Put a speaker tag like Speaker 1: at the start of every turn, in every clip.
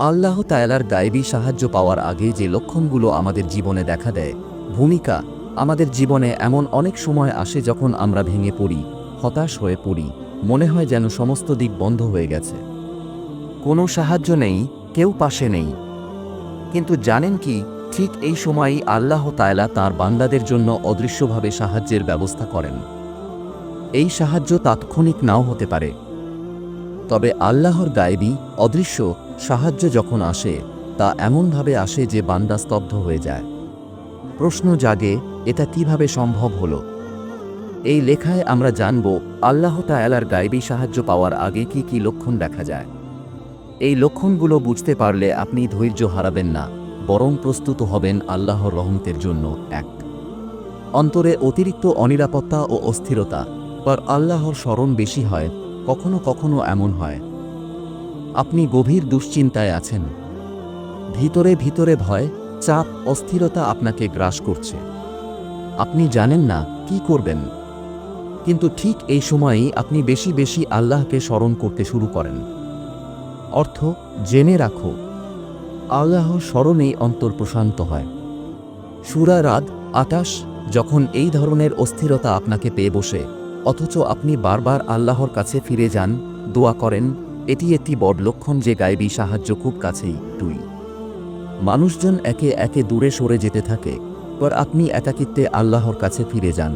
Speaker 1: আল্লাহ তায়ালার গায়েবী সাহায্য পাওয়ার আগে যে লক্ষণগুলো আমাদের জীবনে দেখা দেয়, ভূমিকা আমাদের জীবনে এমন অনেক সময় আসে যখন আমরা ভেঙে পড়ি, হতাশ হয়ে পড়ি, মনে হয় যেন সমস্ত দিক বন্ধ হয়ে গেছে। কোনো সাহায্য নেই, কেউ পাশে নেই। কিন্তু জানেন কি, ঠিক এই সময়ই আল্লাহ তায়ালা তার বান্দাদের জন্য অদৃশ্যভাবে সাহায্যের ব্যবস্থা করেন। এই সাহায্য তাৎক্ষণিক নাও হতে পারে। তবে আল্লাহর গায়েবী অদৃশ্য সাহায্য যখন আসে, তা এমনভাবে আসে যে বান্দা স্তব্ধ হয়ে যায়। প্রশ্ন জাগে, এটা কীভাবে সম্ভব হলো? এই লেখায় আমরা জানব, আল্লাহ তায়ালার গায়েবী সাহায্য পাওয়ার আগে কি কি লক্ষণ দেখা যায়। এই লক্ষণগুলো বুঝতে পারলে আপনি ধৈর্য হারাবেন না, বরং প্রস্তুত হবেন আল্লাহর রহমতের জন্য। এক, অন্তরে অতিরিক্ত অনিরাপত্তা ও অস্থিরতা। পর আল্লাহর স্মরণ বেশি হয়, কখনো কখনো এমন হয়। আপনি গভীর দুশ্চিন্তায় আছেন। ভিতরে ভিতরে ভয়, চাপ, অস্থিরতা আপনাকে গ্রাস করছে। আপনি জানেন না কি করবেন। কিন্তু ঠিক এই সময়েই আপনি বেশি বেশি আল্লাহকে স্মরণ করতে শুরু করেন। অর্থ, জেনে রাখো আল্লাহর স্মরণেই অন্তর প্রশান্ত হয়। সুরা রাত আটাশ যখন এই ধরনের অস্থিরতা আপনাকে পেয়ে বসে, অথচ আপনি বারবার আল্লাহর কাছে ফিরে যান, দোয়া করেন এটি একটি বড় লক্ষণ যে গায়েবী সাহায্য খুব কাছেই, দুই। মানুষজন একে একে দূরে সরে যেতে থাকে, পর আপনি একাকিত্বে আল্লাহর কাছে ফিরে যান।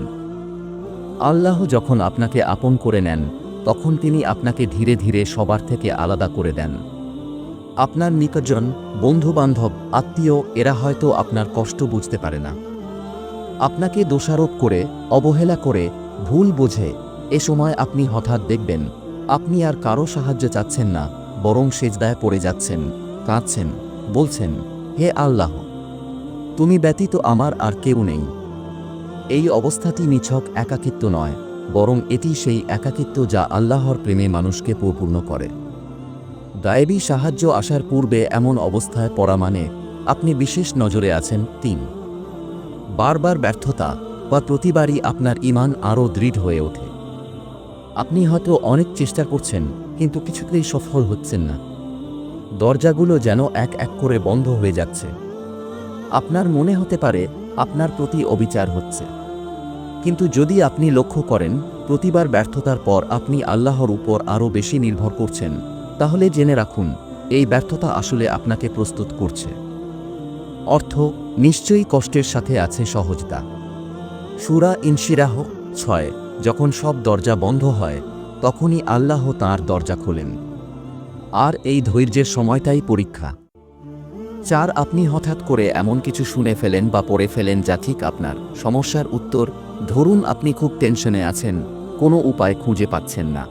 Speaker 1: আল্লাহ যখন আপনাকে আপন করে নেন, তখন তিনি আপনাকে ধীরে ধীরে সবার থেকে আলাদা করে দেন। আপনার নিকটজন, বন্ধুবান্ধব, আত্মীয়, এরা হয়তো আপনার কষ্ট বুঝতে পারে না। আপনাকে দোষারোপ করে, অবহেলা করে, ভুল বোঝে, এ সময় আপনি হঠাৎ দেখবেন আপনি আর কারও সাহায্য চাচ্ছেন না, বরং সেজদায় পড়ে যাচ্ছেন, কাঁদছেন, বলছেন, হে আল্লাহ, তুমি ব্যতীত আমার আর কেউ নেই। এই অবস্থাটি নিছক একাকিত্ব নয়, বরং এটি সেই একাকিত্ব যা আল্লাহর প্রেমে মানুষকে পরিপূর্ণ করে। গায়েবী সাহায্য আসার পূর্বে এমন অবস্থায় পড়া মানে আপনি বিশেষ নজরে আছেন, তিন। বারবার ব্যর্থতা বা প্রতিবারই আপনার ইমান আরও দৃঢ় হয়ে ওঠে। আপনি হয়তো অনেক চেষ্টা করছেন, কিন্তু কিছুতেই সফল হচ্ছেন না। দরজাগুলো যেন এক এক করে বন্ধ হয়ে যাচ্ছে। আপনার মনে হতে পারে আপনার প্রতি অবিচার হচ্ছে। কিন্তু যদি আপনি লক্ষ্য করেন, প্রতিবার ব্যর্থতার পর আপনি আল্লাহর উপর আরও বেশি নির্ভর করছেন, তাহলে জেনে রাখুন, এই ব্যর্থতা আসলে আপনাকে প্রস্তুত করছে। অর্থ, নিশ্চয়ই কষ্টের সাথে আছে সহজতা। সুরা ইনশিরাহ ছয়। যখন সব দরজা বন্ধ হয়, তখনই আল্লাহ তাঁর দরজা খোলেন। আর এই ধৈর্যের সময়টাই পরীক্ষা। চার, আপনি হঠাৎ করে এমন কিছু শুনে ফেলেন বা পড়ে ফেলেন যা ঠিক আপনার। সমস্যার উত্তর, ধরুন আপনি খুব টেনশনে আছেন, কোনো উপায় খুঁজে পাচ্ছেন না।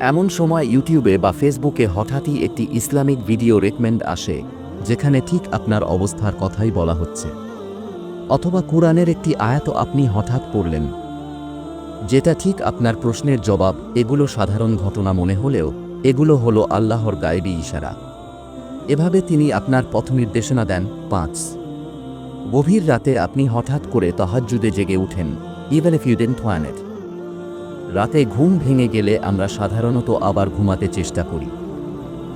Speaker 1: এমন সময় ইউটিউবে বা ফেসবুকে হঠাৎই একটি ইসলামিক ভিডিও রেকমেন্ড আসে, যেখানে ঠিক আপনার অবস্থার কথাই বলা হচ্ছে। অথবা কোরআনের একটি আয়াত আপনি হঠাৎ পড়লেন। যেটা ঠিক আপনার প্রশ্নের জবাব, এগুলো সাধারণ ঘটনা মনে হলেও, এগুলো হলো আল্লাহর গায়েবী ইশারা। এভাবে তিনি আপনার পথ নির্দেশনা দেন, পাঁচ। গভীর রাতে আপনি হঠাৎ করে তহাজ্জুদে জেগে উঠেন ইভেন ইফ ইউ ডেন্ট রাতে ঘুম ভেঙে গেলে আমরা সাধারণত আবার ঘুমাতে চেষ্টা করি।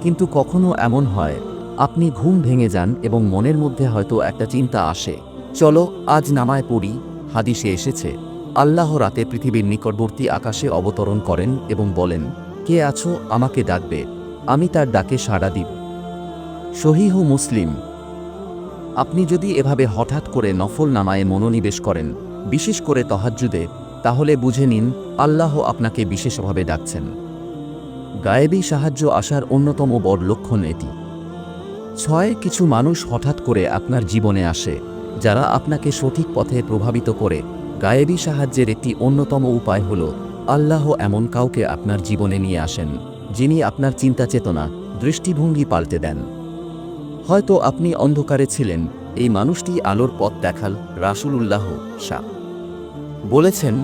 Speaker 1: কিন্তু কখনো এমন হয়, আপনি ঘুম ভেঙে যান এবং মনের মধ্যে হয়তো একটা চিন্তা আসে, চলো আজ নামায় পড়ি, হাদিসে এসেছে। আল্লাহ রাতে পৃথিবীর নিকটবর্তী আকাশে অবতরণ করেন এবং বলেন, কে আছো? আমাকে ডাকবে। আমি তার ডাকে সাড়া দিব। শহীহ মুসলিম। আপনি যদি এভাবে হঠাৎ করে নফল নামায়ে মনোনিবেশ করেন, বিশেষ করে তহাজ্জুদে, তাহলে বুঝে নিন, আল্লাহ আপনাকে বিশেষভাবে ডাকছেন। গায়েবী সাহায্য আসার অন্যতম বড় লক্ষণ এটি। ছয়, কিছু মানুষ হঠাৎ করে আপনার জীবনে আসে, যারা আপনাকে সঠিক পথে প্রভাবিত করে গায়েবী সাহায্যের একটি অন্যতম উপায় হল, আল্লাহ এমন কাউকে আপনার জীবনে নিয়ে আসেন, যিনি আপনার চিন্তা চেতনা, দৃষ্টিভঙ্গি পাল্টে দেন। হয়তো আপনি অন্ধকারে ছিলেন, এই মানুষটি আলোর পথ দেখাল, রাসূলুল্লাহ শাহ বলেছেন,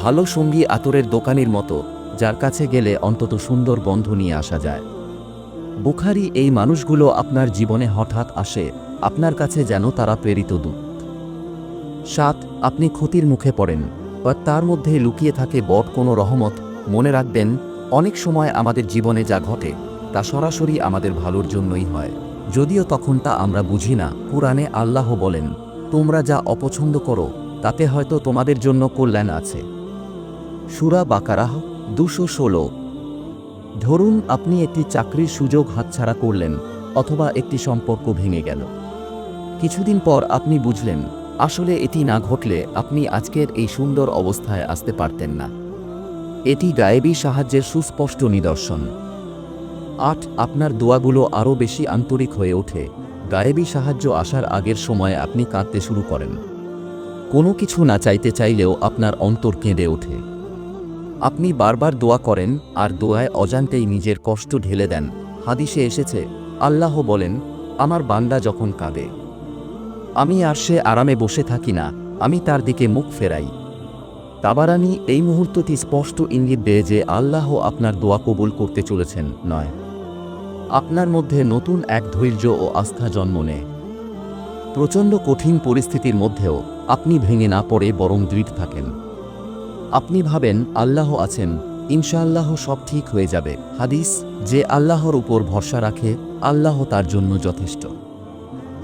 Speaker 1: ভালো সঙ্গী আতরের দোকানের মতো, যার কাছে গেলে অন্তত সুন্দর বন্ধু নিয়ে আসা যায়। বুখারি এই মানুষগুলো আপনার জীবনে হঠাৎ আসে, আপনার কাছে যেন তারা প্রেরিত দূত। সাত, আপনি ক্ষতির মুখে পড়েন, বা তার মধ্যে লুকিয়ে থাকে বট কোনো রহমত, মনে রাখবেন, অনেক সময় আমাদের জীবনে যা ঘটে, তা সরাসরি আমাদের ভালোর জন্যই হয়। যদিও তখন তা আমরা বুঝি না পুরাণে আল্লাহ বলেন, তোমরা যা অপছন্দ করো, তাতে হয়তো তোমাদের জন্য কল্যাণ আছে। সুরা বাকারাহ, দুশো ষোলো। ধরুন, আপনি একটি চাকরির সুযোগ হাতছাড়া করলেন, অথবা একটি সম্পর্ক ভেঙে গেল। কিছুদিন পর আপনি বুঝলেন আসলে এটি না ঘটলে আপনি আজকের এই সুন্দর অবস্থায় আসতে পারতেন না। এটি গায়েবী সাহায্যের সুস্পষ্ট নিদর্শন। আট, আপনার দোয়াগুলো আরও বেশি আন্তরিক হয়ে ওঠে। গায়েবী সাহায্য আসার আগের সময় আপনি কাঁদতে শুরু করেন। কোনো কিছু না চাইতে চাইলেও আপনার অন্তর কেঁদে ওঠে। আপনি বারবার দোয়া করেন আর দোয়ায় অজান্তেই নিজের কষ্ট ঢেলে দেন। হাদিসে এসেছে, আল্লাহ বলেন, আমার বান্দা যখন কাঁদে আমি আর সে আরামে বসে থাকি না, আমি তার দিকে মুখ ফেরাই। তাবারানি এই মুহূর্তটি স্পষ্ট ইঙ্গিত দেয় যে আল্লাহ আপনার দোয়া কবুল করতে চলেছেন, নয়। আপনার মধ্যে নতুন এক ধৈর্য ও আস্থা জন্ম নেয়। প্রচণ্ড কঠিন পরিস্থিতির মধ্যেও আপনি ভেঙে না পড়ে বরং দৃঢ় থাকেন। আপনি ভাবেন, আল্লাহ আছেন, ইনশাআল্লাহ সব ঠিক হয়ে যাবে। হাদিস, যে আল্লাহর উপর ভরসা রাখে, আল্লাহ তার জন্য যথেষ্ট।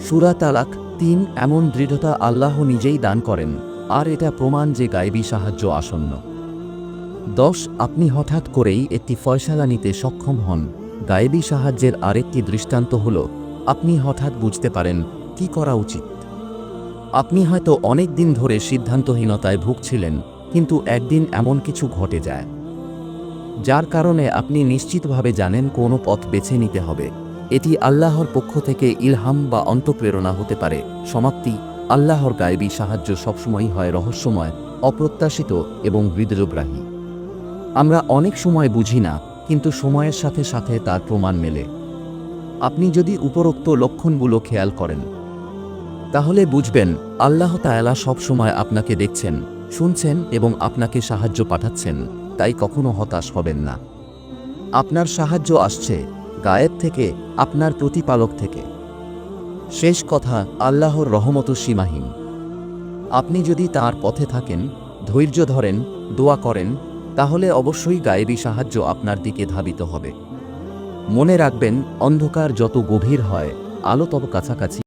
Speaker 1: সুরা তালাক তিন, এমন দৃঢ়তা আল্লাহ নিজেই দান করেন, আর এটা প্রমাণ যে গায়েবী সাহায্য আসন্ন। দশ, আপনি হঠাৎ করেই একটি ফয়সালা নিতে সক্ষম হন। গায়েবী সাহায্যের আরেকটি দৃষ্টান্ত হল, আপনি হঠাৎ বুঝতে পারেন, কি করা উচিত। আপনি হয়তো অনেক দিন ধরে সিদ্ধান্তহীনতায় ভুগছিলেন, কিন্তু একদিন এমন কিছু ঘটে যায়। যার কারণে আপনি নিশ্চিতভাবে জানেন কোনো পথ বেছে নিতে হবে। এটি আল্লাহর পক্ষ থেকে ইলহাম বা অন্তঃপ্রেরণা হতে পারে। সমাপ্তি, আল্লাহর গায়েবী সাহায্য সবসময়ই হয় রহস্যময়, অপ্রত্যাশিত এবং হৃদয়গ্রাহী আমরা অনেক সময় বুঝি না, কিন্তু সময়ের সাথে সাথে তার প্রমাণ মেলে। আপনি যদি উপরোক্ত লক্ষণগুলো খেয়াল করেন, তাহলে বুঝবেন, আল্লাহ তায়ালা সবসময় আপনাকে দেখছেন, শুনছেন এবং আপনাকে সাহায্য পাঠাচ্ছেন, তাই কখনো হতাশ হবেন না। আপনার সাহায্য আসছে গায়েব থেকে, আপনার প্রতিপালক থেকে। শেষ কথা, আল্লাহর রহমত সীমাহীন। আপনি যদি তার পথে থাকেন, ধৈর্য ধরেন, দোয়া করেন, তাহলে অবশ্যই গায়েবী সাহায্য আপনার দিকে ধাবিত হবে। মনে রাখবেন, অন্ধকার যত গভীর হয়, আলো তত কাছাকাছি।